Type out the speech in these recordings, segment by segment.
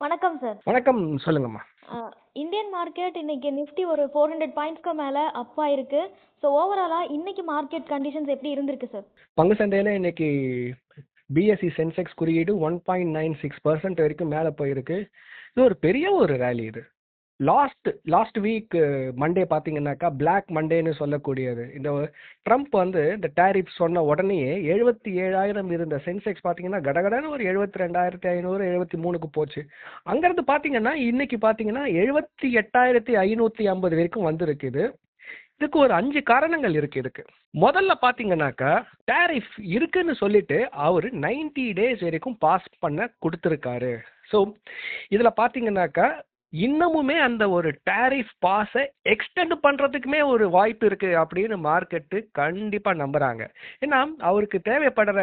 வணக்கம் சார் வணக்கம். சொல்லுங்கம்மா. இந்தியன் மார்க்கெட் இன்னைக்கு நிஃப்டி ஒரு ஃபோர் ஹண்ட்ரட் பாயிண்ட்ஸ்க்கு மேலே அப் ஆயிருக்கு. ஸோ ஓவராலாக இன்னைக்கு மார்க்கெட் கண்டிஷன்ஸ் எப்படி இருந்திருக்கு சார் பங்கு சந்தையில் இன்னைக்கு பிஎஸ்சி சென்செக்ஸ் குறியீடு one point nine six percent வரைக்கும் மேலே போயிருக்கு. இது ஒரு பெரிய ஒரு ரேலி இது. லாஸ்ட் லாஸ்ட் வீக் மண்டே பார்த்தீங்கன்னாக்கா பிளாக் மண்டேன்னு சொல்லக்கூடியது. இந்த ட்ரம்ப் வந்து இந்த டேரிஃப் சொன்ன உடனேயே எழுபத்தி ஏழாயிரம் இருந்த சென்செக்ஸ் பார்த்தீங்கன்னா கடகடன்னு ஒரு எழுபத்தி ரெண்டாயிரத்தி ஐநூறு எழுபத்தி மூணுக்கு போச்சு. அங்கேருந்து பார்த்தீங்கன்னா இன்னைக்கு பார்த்தீங்கன்னா எழுபத்தி எட்டாயிரத்தி ஐநூற்றி ஐம்பது வரைக்கும் வந்திருக்குது இதுக்கு ஒரு அஞ்சு காரணங்கள் இருக்கு இதுக்கு. முதல்ல பார்த்தீங்கன்னாக்கா டேரிஃப் இருக்குன்னு சொல்லிட்டு அவர் நைன்டி டேஸ் வரைக்கும் பாஸ் பண்ண கொடுத்துருக்காரு. ஸோ இதில் பார்த்தீங்கன்னாக்கா இன்னமுமே அந்த ஒரு டேரிஃப் பாஸை எக்ஸ்டெண்ட் பண்ணுறதுக்குமே ஒரு வாய்ப்பு இருக்குது அப்படின்னு மார்க்கெட்டு கண்டிப்பாக நம்புகிறாங்க ஏன்னா அவருக்கு தேவைப்படுற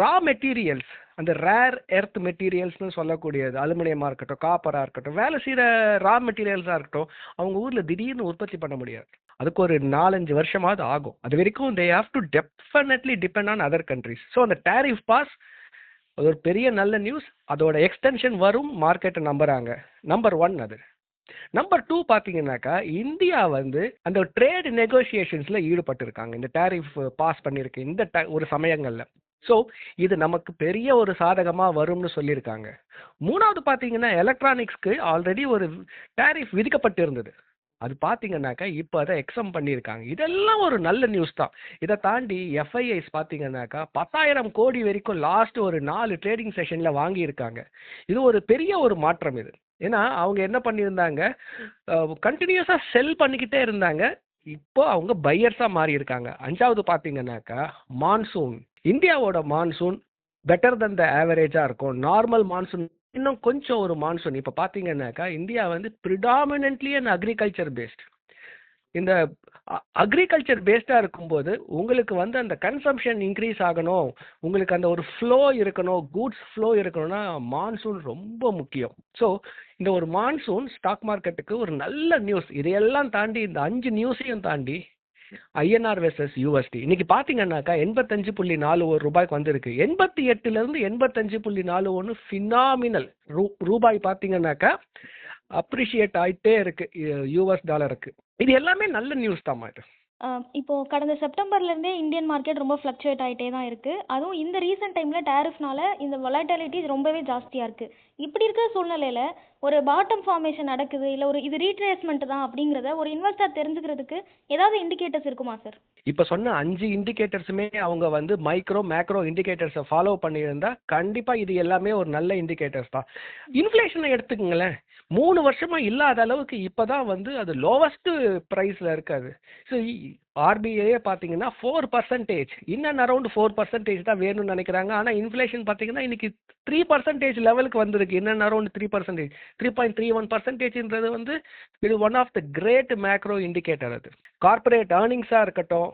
ரா மெட்டீரியல்ஸ் அந்த ரேர் எர்த் மெட்டீரியல்ஸ்னு சொல்லக்கூடியது அலுமினியமாக இருக்கட்டும் காப்பராக இருக்கட்டும் வேலை செய்கிற ரா மெட்டீரியல்ஸாக இருக்கட்டும் அவங்க ஊரில் திடீர்னு உற்பத்தி பண்ண முடியாது. அதுக்கு ஒரு நாலஞ்சு வருஷமாவது ஆகும். அது வரைக்கும் they have to definitely depend on other countries so அந்த டேரிஃப் பாஸ் அது ஒரு பெரிய நல்ல நியூஸ் அதோட எக்ஸ்டென்ஷன் வரும் மார்க்கெட்டை நம்புறாங்க. நம்பர் ஒன் அது. நம்பர் டூ பார்த்தீங்கன்னாக்கா இந்தியா வந்து அந்த ட்ரேட் நெகோசியேஷன்ஸில் ஈடுபட்டிருக்காங்க. இந்த டேரிஃப் பாஸ் பண்ணியிருக்கு இந்த ஒரு சமயங்களில். ஸோ இது நமக்கு பெரிய ஒரு சாதகமாக வரும்னு சொல்லியிருக்காங்க. மூணாவது பார்த்தீங்கன்னா எலக்ட்ரானிக்ஸ்க்கு ஆல்ரெடி ஒரு டேரிஃப் விதிக்கப்பட்டு இருந்தது அது பார்த்தீங்கன்னாக்கா இப்போ அதை எக்ஸம் பண்ணியிருக்காங்க இதெல்லாம் ஒரு நல்ல நியூஸ் தான். இதை தாண்டி எஃப்ஐஐஸ் பார்த்தீங்கன்னாக்கா பத்தாயிரம் கோடி வரைக்கும் லாஸ்ட் ஒரு நாலு ட்ரேடிங் செஷனில் வாங்கியிருக்காங்க. இது ஒரு பெரிய ஒரு மாற்றம் இது. ஏன்னா அவங்க என்ன பண்ணியிருந்தாங்க? கண்டினியூஸாக செல் பண்ணிக்கிட்டே இருந்தாங்க. இப்போ அவங்க பையர்ஸாக மாறி இருக்காங்க அஞ்சாவது பார்த்தீங்கன்னாக்கா மான்சூன் இந்தியாவோட மான்சூன் பெட்டர் தன் த ஆவரேஜாக இருக்கும். நார்மல் மான்சூன் இன்னும் கொஞ்சம் ஒரு மான்சூன் இப்போ பார்த்தீங்கன்னாக்கா இந்தியா வந்து ப்ரிடாமினன்ட்லி அண்ட் அக்ரிகல்ச்சர் பேஸ்ட் இந்த அக்ரிகல்ச்சர் பேஸ்டாக இருக்கும்போது உங்களுக்கு வந்து அந்த கன்சம்ஷன் இன்க்ரீஸ் ஆகணும். உங்களுக்கு அந்த ஒரு ஃப்ளோ இருக்கணும். கூட்ஸ் ஃப்ளோ இருக்கணும்னா மான்சூன் ரொம்ப முக்கியம். ஸோ இந்த ஒரு மான்சூன் ஸ்டாக் மார்க்கெட்டுக்கு ஒரு நல்ல நியூஸ் இதையெல்லாம் தாண்டி இந்த அஞ்சு நியூஸையும் தாண்டி ஐஎன்ஆர் வெர்சஸ் யூஎஸ்டி இன்னைக்கு பார்த்தீங்கன்னாக்கா எண்பத்தஞ்சு புள்ளி நாலு ஒரு ரூபாய்க்கு வந்திருக்கு. எண்பத்தி எட்டுலேருந்து எண்பத்தஞ்சு புள்ளி நாலு ஒன்று ஃபினாமினல் ரூ ரூபாய் பார்த்தீங்கன்னாக்கா அப்ரிஷியேட் ஆயிட்டே இருக்கு யூஎஸ் டாலருக்கு இது எல்லாமே நல்ல நியூஸ் தான் இது. இப்போது இப்போ கடந்த செப்டம்பர்லேருந்தே இந்தியன் மார்க்கெட் ரொம்ப ஃப்ளக்சுவேட் ஆகிட்டே தான் இருக்குது அதுவும் இந்த ரீசெண்ட் டைமில் டேரிஃப்னால் இந்த வொலட்டாலிட்டி ரொம்பவே ஜாஸ்தியாக இருக்குது இப்படி இருக்கிற சூழ்நிலையில் ஒரு பாட்டம் ஃபார்மேஷன் நடக்குது இல்லை ஒரு இது ரீட்ரேஸ்மெண்ட் தான் அப்படிங்கிறத ஒரு இன்வெஸ்டர் தெரிஞ்சுக்கிறதுக்கு ஏதாவது இண்டிகேட்டர்ஸ் இருக்குமா சார் இப்போ சொன்ன அஞ்சு இண்டிகேட்டர்ஸுமே அவங்க வந்து மைக்ரோ மேக்ரோ இண்டிகேட்டர்ஸை ஃபாலோ பண்ணியிருந்தா கண்டிப்பாக இது எல்லாமே ஒரு நல்ல இண்டிகேட்டர்ஸ் தான். இன்ஃப்ளேஷனை எடுத்துக்கங்களேன். மூணு வருஷமா இல்லாத அளவுக்கு இப்போதான் வந்து அது லோவஸ்ட் ப்ரைஸில் இருக்காது ஸோ ஆர்பிஐயே பார்த்தீங்கன்னா four percentage in and around four percentage தான் வேணும்னு நினைக்கிறாங்க. ஆனால் இன்ஃப்ளேஷன் பார்த்தீங்கன்னா இன்னைக்கு த்ரீ பர்சன்டேஜ் லெவலுக்கு வந்திருக்கு. In and around three percentage three point three one பர்சன்டேஜ்ன்றது வந்து இது one of the great macro indicator அது. கார்ப்பரேட் ஏர்னிங்ஸாக இருக்கட்டும்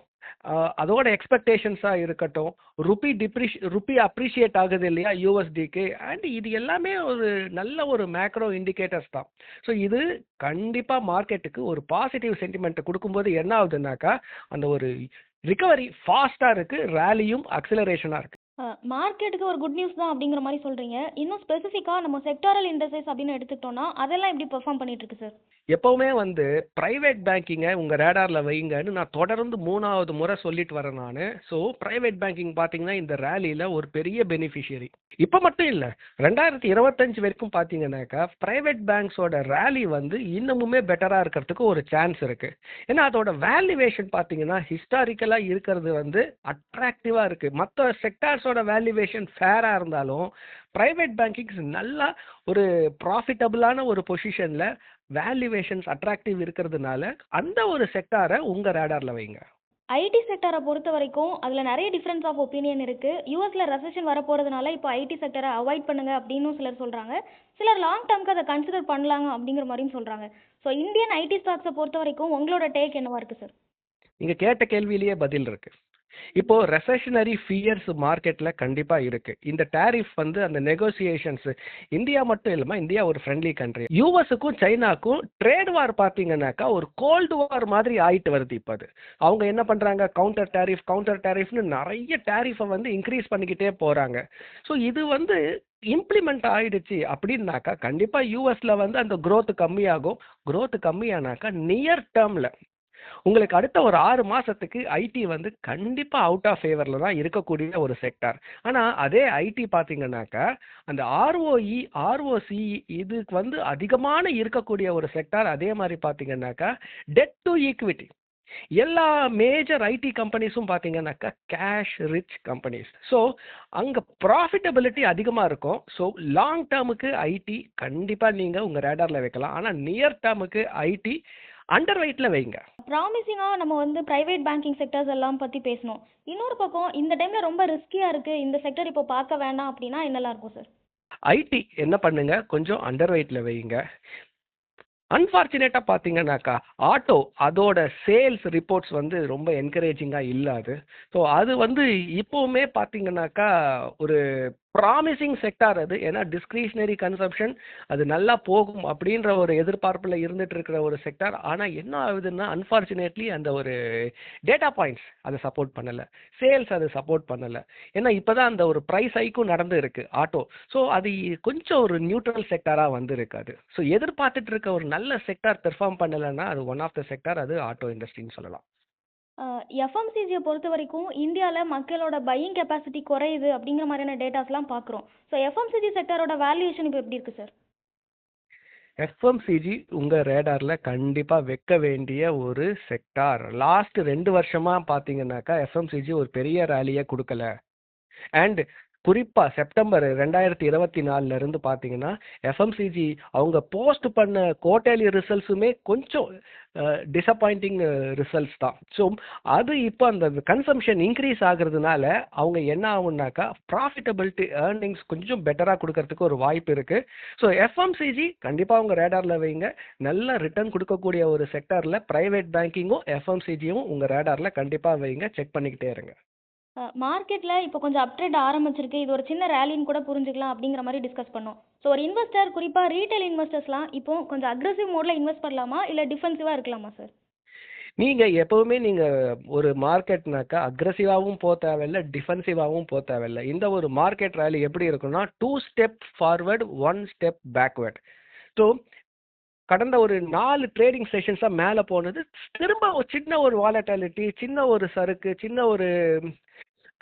அதோட எக்ஸ்பெக்டேஷன்ஸாக இருக்கட்டும். ருபி டிப்ரிஷ் ருபி அப்ரிஷியேட் ஆகுது இல்லையா யூஎஸ்டிக்கு அண்ட் இது எல்லாமே ஒரு நல்ல ஒரு மேக்ரோ இண்டிகேட்டர்ஸ் தான். ஸோ இது கண்டிப்பாக மார்க்கெட்டுக்கு ஒரு பாசிட்டிவ் சென்டிமெண்ட்டை கொடுக்கும்போது என்ன ஆகுதுன்னாக்கா அந்த ஒரு ரிகவரி ஃபாஸ்ட்டாக இருக்குது ரேலியும் அக்சிலரேஷனாக இருக்குது மார்க்கெட்டுக்கு ஒரு குட் நியூஸ் தான் அப்படிங்கிற மாதிரி சொல்கிறீங்க இன்னும் ஸ்பெசிஃபிக்காக நம்ம செக்டாரல் இண்டஸ்ட்ரீஸ் அப்படின்னு எடுத்துக்கிட்டோம்னா அதெல்லாம் எப்படி பெர்ஃபார்ம் பண்ணிட்டு இருக்கு சார் எப்பவுமே வந்து ப்ரைவேட் பேங்கிங்கை உங்கள் ரேடாரில் வைங்கன்னு நான் தொடர்ந்து மூணாவது முறை சொல்லிட்டு வரேன் நான். ஸோ ப்ரைவேட் பேங்கிங் பார்த்தீங்கன்னா இந்த ரேலியில் ஒரு பெரிய பெனிஃபிஷியரி இப்போ மட்டும் இல்லை ரெண்டாயிரத்தி இருபத்தஞ்சு வரைக்கும் பார்த்தீங்கன்னாக்கா ப்ரைவேட் பேங்க்ஸோட ரேலி வந்து இன்னமுமே பெட்டராக இருக்கிறதுக்கு ஒரு சான்ஸ் இருக்குது ஏன்னா அதோட வேல்யூவேஷன் பார்த்தீங்கன்னா ஹிஸ்டாரிக்கலாக இருக்கிறது வந்து அட்ராக்டிவாக இருக்குது மற்ற செக்டார்ஸோட வேல்யூவேஷன் ஃபேராக இருந்தாலும் ப்ரைவேட் பேங்கிங்ஸ் நல்லா ஒரு ப்ராஃபிட்டபுளான ஒரு பொசிஷனில் வேல்யூவேஷன்ஸ் அட்ராக்டிவ் இருக்கிறதுனால அந்த ஒரு செக்டாரை உங்கள் ரேடாரில் வைங்க. ஐடி செக்டரை பொறுத்த வரைக்கும் அதில் நிறைய டிஃப்ரென்ஸ் ஆஃப் ஒப்பீனியன் இருக்குது யூஎஸில் ரெசெஷன் வரப்போகிறதுனால இப்போ ஐடி செக்டரை அவாய்ட் பண்ணுங்க அப்படின்னு சிலர் சொல்கிறாங்க சிலர் லாங் டேர்ம்க்கு அதை கன்சிடர் பண்ணலாங்க அப்படிங்கிற மாதிரியும் சொல்கிறாங்க ஸோ இந்தியன் ஐடி ஸ்டாக்ஸை பொறுத்த வரைக்கும் உங்களோட டேக் என்னவா இருக்குது சார் நீங்கள் கேட்ட கேள்வியிலேயே பதில் இருக்கு. இப்போ ரெசஷனரி ஃபியர்ஸ் மார்க்கெட்ல கண்டிப்பா இருக்கு. இந்த டேரிஃப் வந்து அந்த நெகோசியேஷன்ஸ் இந்தியா மட்டும் இல்லாமல் இந்தியா ஒரு ஃப்ரெண்ட்லி கண்ட்ரி யூஎஸுக்கும் சைனாக்கும் ட்ரேட் வார் பார்த்தீங்கன்னாக்கா ஒரு கோல்டு வார் மாதிரி ஆயிட்டு வருது இப்போ அது. அவங்க என்ன பண்றாங்க? கவுண்டர் டேரிஃப் கவுண்டர் டேரிஃப்னு நிறைய டேரிஃபை வந்து இன்க்ரீஸ் பண்ணிக்கிட்டே போறாங்க. ஸோ இது வந்து இம்ப்ளிமெண்ட் ஆயிடுச்சு அப்படின்னாக்கா கண்டிப்பா யூஎஸ்ல வந்து அந்த க்ரோத் கம்மியாகும். க்ரோத் கம்மியானாக்கா நியர் டேர்ம்ல உங்களுக்கு அடுத்த ஒரு ஆறு மாசத்துக்கு ஐடி வந்து கண்டிப்பா அவுட் ஆஃப் ஃபேவர்ல தான் இருக்கக்கூடிய ஒரு செக்டார் ஆனா அதே ஐடி பாத்தீங்கன்னாக்கா அந்த ஆர்ஓஇ ஆர்ஓசி இதுக்கு வந்து அதிகமான இருக்கக்கூடிய ஒரு செக்டார் அதே மாதிரி பாத்தீங்கன்னாக்கா டெட் டு ஈக்விட்டி எல்லா மேஜர் ஐடி கம்பெனிஸும் பார்த்தீங்கன்னாக்கா கேஷ் ரிச் கம்பெனிஸ் ஸோ அங்கே ப்ராஃபிட்டபிலிட்டி அதிகமாக இருக்கும். ஸோ லாங் டேர்முக்கு ஐடி கண்டிப்பாக நீங்கள் உங்கள் ரேடாரில் வைக்கலாம். ஆனால் நியர் டேர்முக்கு ஐடி அண்டர் வெயிட்டில் வைங்க. ப்ராமிசிங்காக நம்ம வந்து ப்ரைவேட் பேங்கிங் செக்டர்ஸ் எல்லாம் பற்றி பேசணும். இன்னொரு பக்கம் இந்த டைமில் ரொம்ப ரிஸ்கியாக இருக்குது இந்த செக்டர் இப்போ பார்க்க வேண்டாம் அப்படின்னா என்னெல்லாம் இருக்கும் சார் ஐடி என்ன பண்ணுங்க? கொஞ்சம் அண்டர் வெயிட்டில் வைங்க. அன்ஃபார்ச்சுனேட்டாக பார்த்தீங்கன்னாக்கா ஆட்டோ அதோட சேல்ஸ் ரிப்போர்ட்ஸ் வந்து ரொம்ப என்கரேஜிங்காக இல்லாது. ஸோ அது வந்து இப்போவுமே பார்த்தீங்கன்னாக்கா ஒரு ப்ராமிசிங் செக்டார் அது. ஏன்னா டிஸ்கிரிஷனரி கன்சப்ஷன் அது நல்லா போகும் அப்படின்ற ஒரு எதிர்பார்ப்பில் இருந்துட்டு இருக்கிற ஒரு செக்டார் ஆனால் என்ன ஆகுதுன்னா அன்ஃபார்ச்சுனேட்லி அந்த ஒரு டேட்டா பாயிண்ட்ஸ் அதை சப்போர்ட் பண்ணலை. சேல்ஸ் அதை சப்போர்ட் பண்ணலை. ஏன்னா இப்போ தான் அந்த ஒரு ப்ரைஸ் ஹைக்கும் நடந்து இருக்கு ஆட்டோ ஸோ அது கொஞ்சம் ஒரு நியூட்ரல் செக்டாராக வந்து இருக்காது ஸோ எதிர்பார்த்துட்டு இருக்க ஒரு நல்ல செக்டார் பெர்ஃபார்ம் பண்ணலைன்னா அது ஒன் ஆஃப் த செக்டார் அது ஆட்டோ இண்டஸ்ட்ரின்னு சொல்லலாம். எஃப்எம்சிஜியை பொறுத்த வரைக்கும் இந்தியாவில் மக்களோட பையிங் கெப்பாசிட்டி குறையுது அப்படிங்கிற மாதிரியான டேட்டாஸ்லாம் பார்க்குறோம் ஸோ எஃப்எம்சிஜி செக்டரோட வேல்யூஷன் இப்போ எப்படி இருக்குது சார் எஃப்எம்சிஜி உங்கள் ரேடாரில் கண்டிப்பாக வைக்க வேண்டிய ஒரு செக்டார் லாஸ்ட் ரெண்டு வருஷமாக பார்த்தீங்கன்னாக்கா எஃப்எம்சிஜி ஒரு பெரிய ரேலியை கொடுக்கல. அண்ட் குறிப்பாக செப்டம்பர் ரெண்டாயிரத்தி இருபத்தி நாலுல இருந்து பார்த்தீங்கன்னா எஃப்எம்சிஜி அவங்க போஸ்ட் பண்ண கோட்டேலி ரிசல்ட்ஸுமே கொஞ்சம் டிசப்பாயிண்டிங் ரிசல்ட்ஸ் தான். ஸோ அது இப்போ அந்த கன்சம்ஷன் இன்க்ரீஸ் ஆகுறதுனால அவங்க என்ன ஆகும்னாக்கா ப்ராஃபிட்டபிலிட்டி ஏர்னிங்ஸ் கொஞ்சம் பெட்டராக கொடுக்கறதுக்கு ஒரு வாய்ப்பு இருக்குது ஸோ எஃப்எம்சிஜி கண்டிப்பாக உங்கள் ரேடாரில் வைங்க. நல்ல ரிட்டர்ன் கொடுக்கக்கூடிய ஒரு செக்டாரில் ப்ரைவேட் பேங்கிங்கும் எஃப்எம்சிஜியும் உங்கள் ரேடாரில் கண்டிப்பாக வைங்க. செக் பண்ணிக்கிட்டே இருங்க. மார்க்கெட்டில் இப்போ கொஞ்சம் அப்ட்ரேட் ஆரம்பிச்சிருக்கு. இது ஒரு சின்ன ரேலின்னு கூட புரிஞ்சுக்கலாம் அப்படிங்கிற மாதிரி டிஸ்கஸ் பண்ணோம். ஸோ ஒரு இன்வெஸ்டர் குறிப்பாக ரீட்டைல் இன்வெஸ்டர்ஸ்லாம் இப்போ கொஞ்சம் அக்ரெசிவ் மோடில் இன்வெஸ்ட் பண்ணலாமா? இல்லை டிஃபென்சிவாக இருக்கலாமா சார் நீங்கள் எப்போவுமே நீங்கள் ஒரு மார்க்கெட்னாக்கா அக்ரெசிவாகவும் போக தேவையில்ல டிஃபென்சிவாகவும் போக தேவையில்ல. இந்த ஒரு மார்க்கெட் ரேலி எப்படி இருக்குன்னா two step forward one step backward so கடந்த ஒரு நாலு ட்ரேடிங் செஷன்ஸாக மேலே போனது திரும்ப ஒரு சின்ன ஒரு வாலட்டாலிட்டி சின்ன ஒரு சறுக்கு சின்ன ஒரு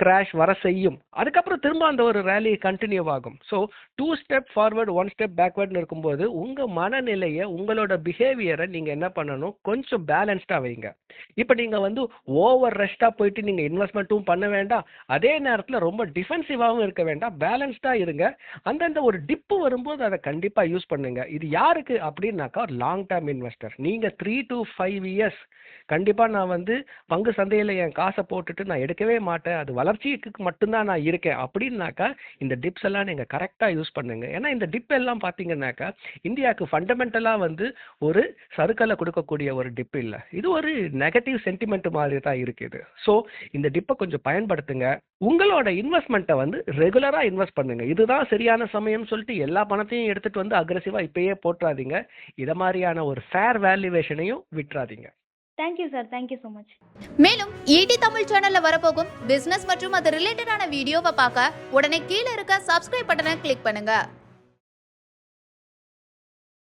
கிராஷ் வர செய்யும். அதுக்கப்புறம் திரும்ப அந்த ஒரு ரேலி கண்டினியூ ஆகும். So two step forward one step பேக்வேர்டுன்னு இருக்கும்போது உங்கள் மனநிலையை உங்களோட பிஹேவியரை நீங்கள் என்ன பண்ணணும்? கொஞ்சம் பேலன்ஸ்டாக வைங்க. இப்போ நீங்கள் வந்து ஓவர் ரெஸ்டாக போயிட்டு நீங்கள் இன்வெஸ்ட்மெண்ட்டும் பண்ண வேண்டாம். அதே நேரத்தில் ரொம்ப டிஃபென்சிவாகவும் இருக்க வேண்டாம். பேலன்ஸ்டாக இருங்க. அந்தந்த ஒரு டிப்பு வரும்போது அதை கண்டிப்பாக யூஸ் பண்ணுங்க. இது யாருக்கு அப்படின்னாக்கா லாங் டேர்ம் இன்வெஸ்டர் நீங்கள் த்ரீ டு ஃபைவ் இயர்ஸ் கண்டிப்பாக நான் வந்து பங்கு சந்தையில் என் காசை போட்டுட்டு நான் எடுக்கவே மாட்டேன். அது வளர்ச்சிக்கு மட்டும்தான் நான் இருக்கேன். அப்படின்னாக்கா இந்த டிப்ஸ் எல்லாம் நீங்கள் கரெக்டாக யூஸ் பண்ணுங்க. ஏன்னா இந்த டிப் எல்லாம் பார்த்தீங்கன்னாக்கா இந்தியாவுக்கு ஃபண்டமெண்டலாக வந்து ஒரு சறுக்கலை கொடுக்கக்கூடிய ஒரு டிப் இல்லை. இது ஒரு நெகட்டிவ் சென்டிமெண்ட் மாதிரி தான் இருக்குது ஸோ இந்த டிப்பை கொஞ்சம் பயன்படுத்துங்க. உங்களோட இன்வெஸ்ட்மெண்ட்டை வந்து ரெகுலராக இன்வெஸ்ட் பண்ணுங்க. இதுதான் சரியான சமயம் சொல்லிட்டு எல்லா பணத்தையும் எடுத்துட்டு வந்து அக்ரெசிவாக இப்பயே போட்டுறாதீங்க. இதை மாதிரியான ஒரு ஃபேர் வேல்யூவேஷனையும் விட்டுறாதீங்க. Thank you sir thank you so much மேலும் ஈடி தமிழ் சேனல்ல வரப்போகும் பிசினஸ் மற்றும் அது ரிலேட்டடான வீடியோவை பார்க்க உடனே கீழே இருக்க சப்ஸ்கிரைப் பட்டனை கிளிக் பண்ணுங்க.